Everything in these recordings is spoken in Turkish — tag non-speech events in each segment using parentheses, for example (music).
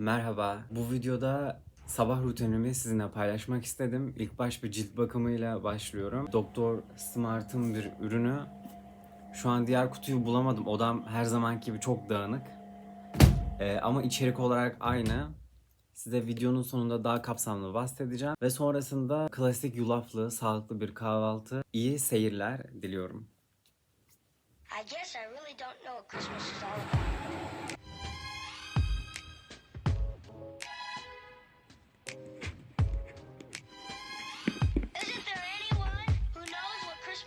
Merhaba. Bu videoda sabah rutinimi sizinle paylaşmak istedim. İlk baş bir cilt bakımıyla başlıyorum. Doktor Smart'ın bir ürünü. Şu an diğer kutuyu bulamadım. Odam her zamanki gibi çok dağınık. Ee, ama içerik olarak aynı. Size videonun sonunda daha kapsamlı bahsedeceğim. Ve sonrasında klasik yulaflı, sağlıklı bir kahvaltı, iyi seyirler diliyorum. I guess I really don't know what Christmas is all about.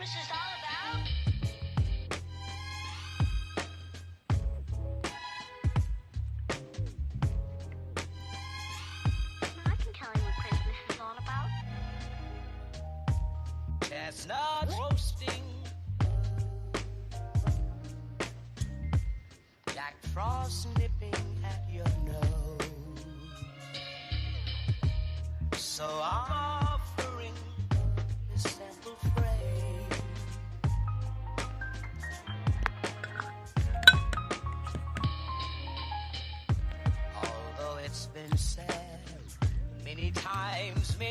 Christmas is all about? I can tell you what Christmas is all about. Chestnuts roasting. Jack Frost nipping at your nose. So I'm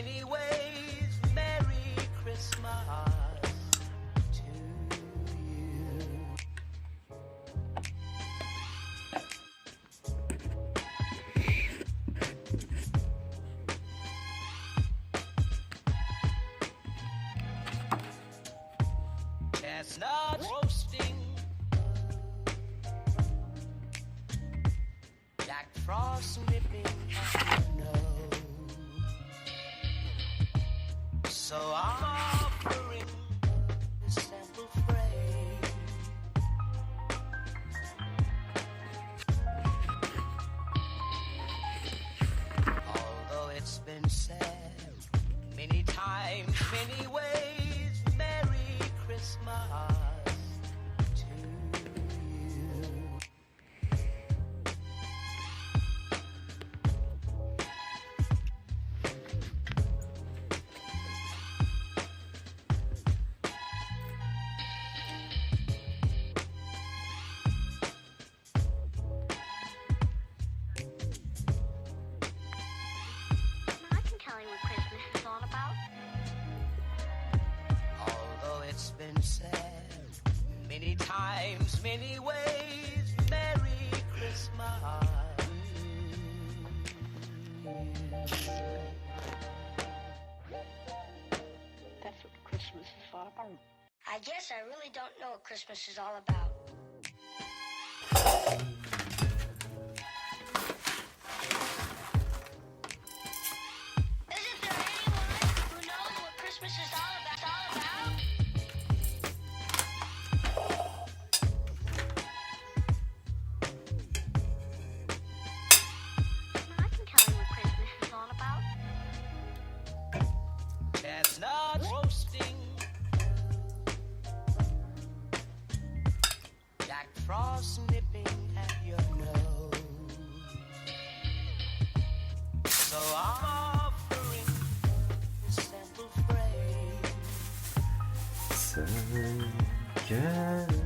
many ways, Merry Christmas to you. Chestnuts roasting. Jack Frost nipping So I many ways, Merry Christmas. That's what Christmas is all about. I guess I really don't know what Christmas is all about. Isn't there anyone who knows what Christmas is all about? Yeah.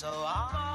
So I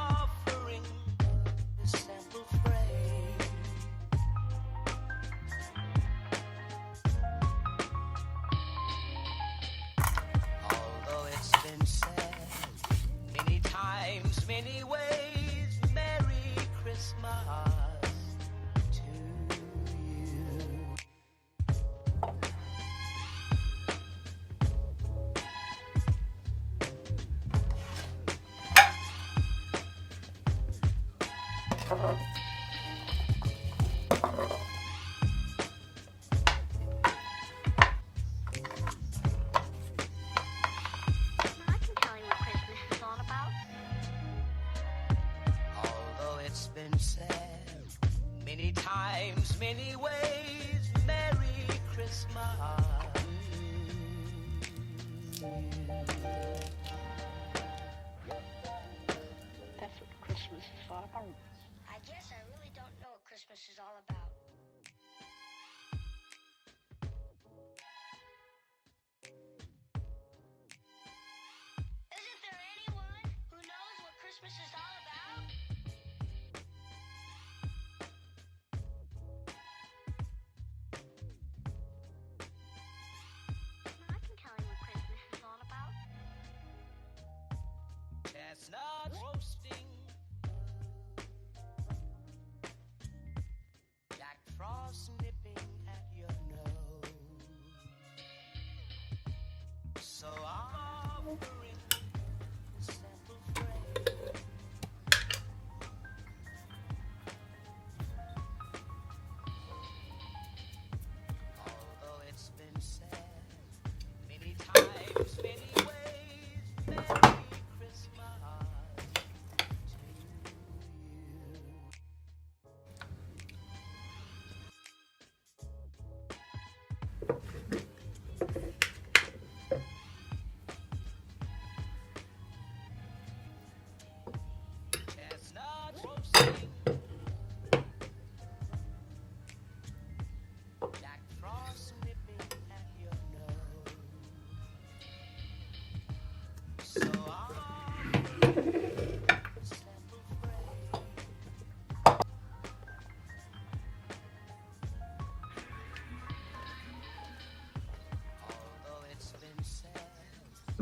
many ways, Merry Christmas. That's what Christmas is for. I guess I really don't know what Christmas is all about. Bye.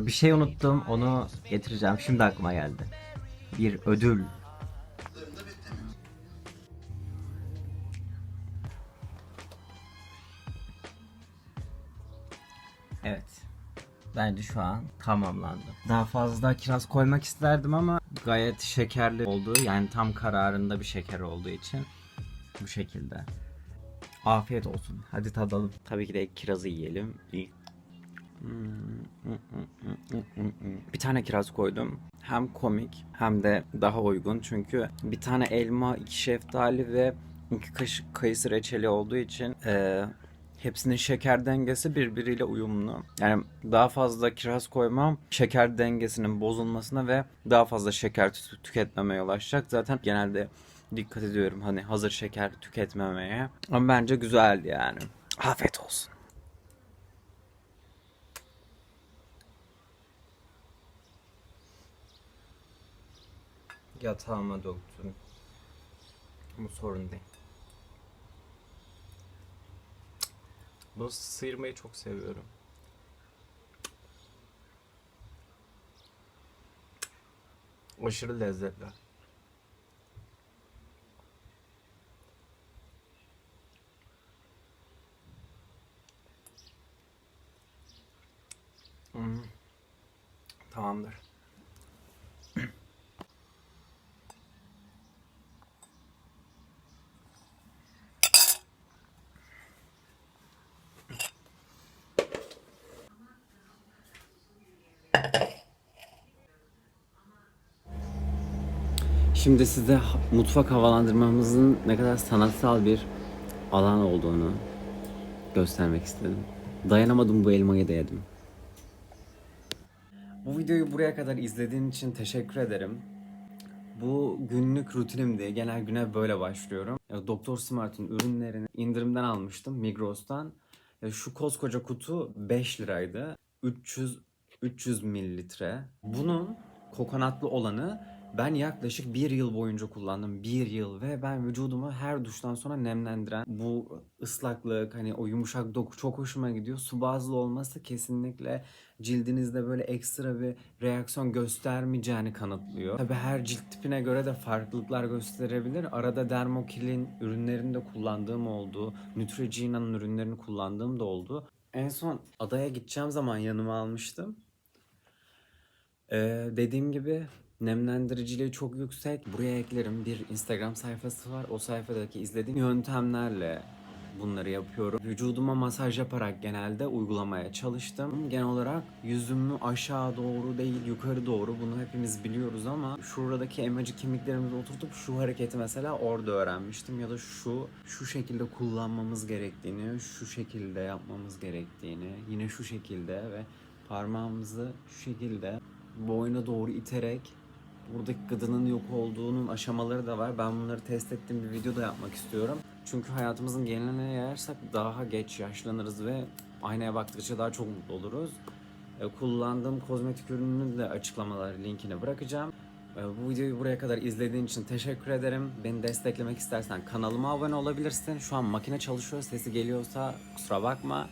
Bir şey unuttum, onu getireceğim. Şimdi aklıma geldi. Bir ödül. Evet. Bence şu an tamamlandı. Daha fazla kiraz koymak isterdim ama gayet şekerli oldu. Yani tam kararında bir şeker olduğu için bu şekilde. Afiyet olsun. Hadi tadalım. Tabii ki de kirazı yiyelim. İlk bir tane kiraz koydum. Hem komik hem de daha uygun. Çünkü bir tane elma, iki şeftali ve iki kaşık kayısı reçeli olduğu için eee, hepsinin şeker dengesi birbiriyle uyumlu. Yani daha fazla kiraz koymam şeker dengesinin bozulmasına ve daha fazla şeker tü- tüketmemeye yol açacak. Zaten genelde dikkat ediyorum hani hazır şeker tüketmemeye. Ama bence güzeldi yani. Afiyet olsun. Yatağıma döktüm. Bu sorun değil. Bunu sıyırmayı çok seviyorum. Aşırı lezzetli. Hmm. Tamamdır. Şimdi size mutfak havalandırmamızın ne kadar sanatsal bir alan olduğunu göstermek istedim. Dayanamadım bu elmayı da yedim. Bu videoyu buraya kadar izlediğin için teşekkür ederim. Bu günlük rutinimdi. Genel güne böyle başlıyorum. Doktor Smart'ın ürünlerini indirimden almıştım Migros'tan. Şu koskoca kutu 5 liraydı. 300 300 mililitre. Bunun kokonatlı olanı ben yaklaşık bir yıl boyunca kullandım. Bir yıl ve ben vücudumu her duştan sonra nemlendiren bu ıslaklık hani o yumuşak doku çok hoşuma gidiyor. Su bazlı olması kesinlikle cildinizde böyle ekstra bir reaksiyon göstermeyeceğini kanıtlıyor. Tabi her cilt tipine göre de farklılıklar gösterebilir. Arada Dermokil'in ürünlerini de kullandığım oldu. Neutrogena'nın ürünlerini kullandığım da oldu. En son adaya gideceğim zaman yanıma almıştım. Ee, dediğim gibi nemlendiriciliği çok yüksek. Buraya eklerim bir Instagram sayfası var. O sayfadaki izlediğim yöntemlerle bunları yapıyorum. Vücuduma masaj yaparak genelde uygulamaya çalıştım. Genel olarak yüzümü aşağı doğru değil yukarı doğru bunu hepimiz biliyoruz ama şuradaki elmacık kemiklerimizi oturtup şu hareketi mesela orada öğrenmiştim ya da şu şu şekilde kullanmamız gerektiğini, şu şekilde yapmamız gerektiğini, yine şu şekilde ve parmağımızı şu şekilde boyuna doğru iterek buradaki gıdının yok olduğunun aşamaları da var. Ben bunları test ettiğim bir video da yapmak istiyorum. Çünkü hayatımızın geneline yayarsak daha geç yaşlanırız ve aynaya baktıkça daha çok mutlu oluruz. E, Kullandığım kozmetik ürününün de açıklamalar linkini bırakacağım. E, Bu videoyu buraya kadar izlediğin için teşekkür ederim. Beni desteklemek istersen kanalıma abone olabilirsin. Şu an makine çalışıyor, sesi geliyorsa kusura bakma.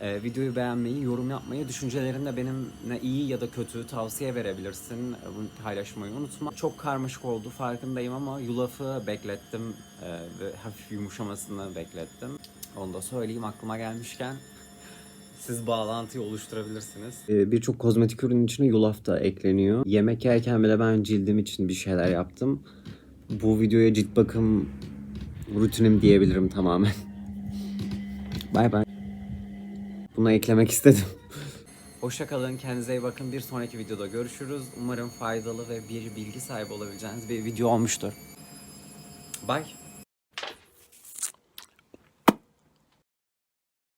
Ee, videoyu beğenmeyi, yorum yapmayı, düşüncelerinde benimle iyi ya da kötü tavsiye verebilirsin. Bunu paylaşmayı unutma. Çok karmaşık oldu farkındayım ama yulafı beklettim ee, ve hafif yumuşamasını beklettim. Onu da söyleyeyim aklıma gelmişken. Siz bağlantıyı oluşturabilirsiniz. Ee, Birçok kozmetik ürünün içine yulaf da ekleniyor. Yemek yerken bile ben cildim için bir şeyler yaptım. Bu videoya cilt bakım rutinim diyebilirim tamamen. (laughs) Bay bay. Bunu eklemek istedim. Hoşçakalın, kendinize iyi bakın. Bir sonraki videoda görüşürüz. Umarım faydalı ve bir bilgi sahibi olabileceğiniz bir video olmuştur. Bye.